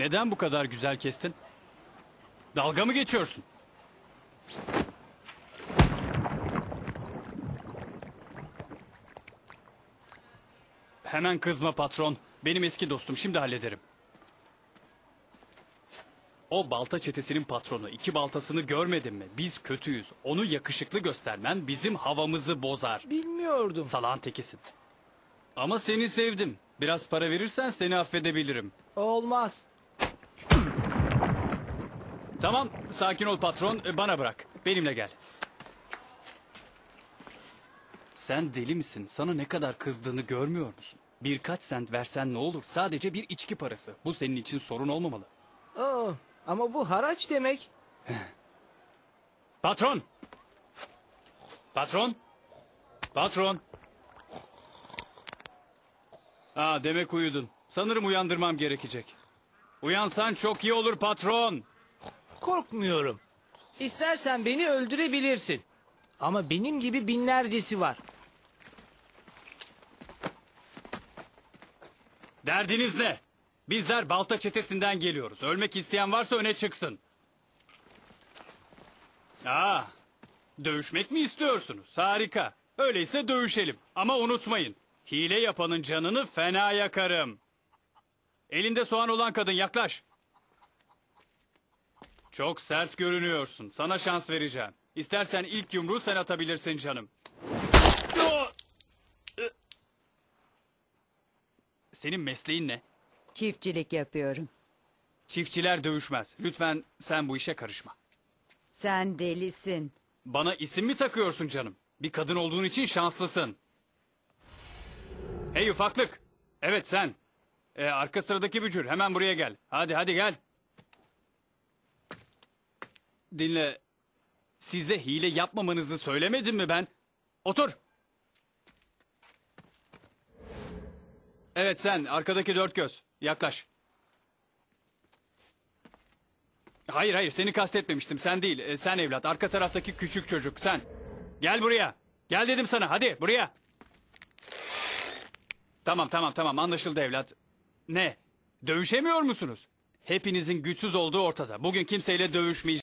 Neden bu kadar güzel kestin? Dalga mı geçiyorsun? Hemen kızma patron. Benim eski dostum şimdi hallederim. O balta çetesinin patronu iki baltasını görmedin mi? Biz kötüyüz. Onu yakışıklı göstermen bizim havamızı bozar. Bilmiyordum. Salağın tekisin. Ama seni sevdim. Biraz para verirsen seni affedebilirim. Olmaz. Tamam, sakin ol patron. E, Bana bırak. Benimle gel. Sen deli misin? Sana ne kadar kızdığını görmüyor musun? Birkaç sent versen ne olur? Sadece bir içki parası. Bu senin için sorun olmamalı. Aa, ama bu haraç demek. Patron! Patron! Patron! Aa demek uyudun. Sanırım uyandırmam gerekecek. Uyansan çok iyi olur patron. Korkmuyorum. İstersen beni öldürebilirsin. Ama benim gibi binlercesi var. Derdiniz ne? Bizler Balta çetesinden geliyoruz. Ölmek isteyen varsa öne çıksın. Aa, dövüşmek mi istiyorsunuz? Harika. Öyleyse dövüşelim. Ama unutmayın. Hile yapanın canını fena yakarım. Elinde soğan olan kadın yaklaş. Çok sert görünüyorsun. Sana şans vereceğim. İstersen ilk yumruğu sen atabilirsin canım. Senin mesleğin ne? Çiftçilik yapıyorum. Çiftçiler dövüşmez. Lütfen sen bu işe karışma. Sen delisin. Bana isim mi takıyorsun canım? Bir kadın olduğun için şanslısın. Hey ufaklık. Evet sen. Ee, arka sıradaki bücür hemen buraya gel. Hadi hadi gel. Dinle. Size hile yapmamanızı söylemedim mi ben? Otur. Evet sen arkadaki dört göz. Yaklaş. Hayır hayır seni kastetmemiştim sen değil Ee, sen evlat arka taraftaki küçük çocuk sen. Gel buraya gel dedim sana hadi buraya. Tamam tamam tamam anlaşıldı evlat. Ne dövüşemiyor musunuz? Hepinizin güçsüz olduğu ortada bugün kimseyle dövüşmeyeceğim.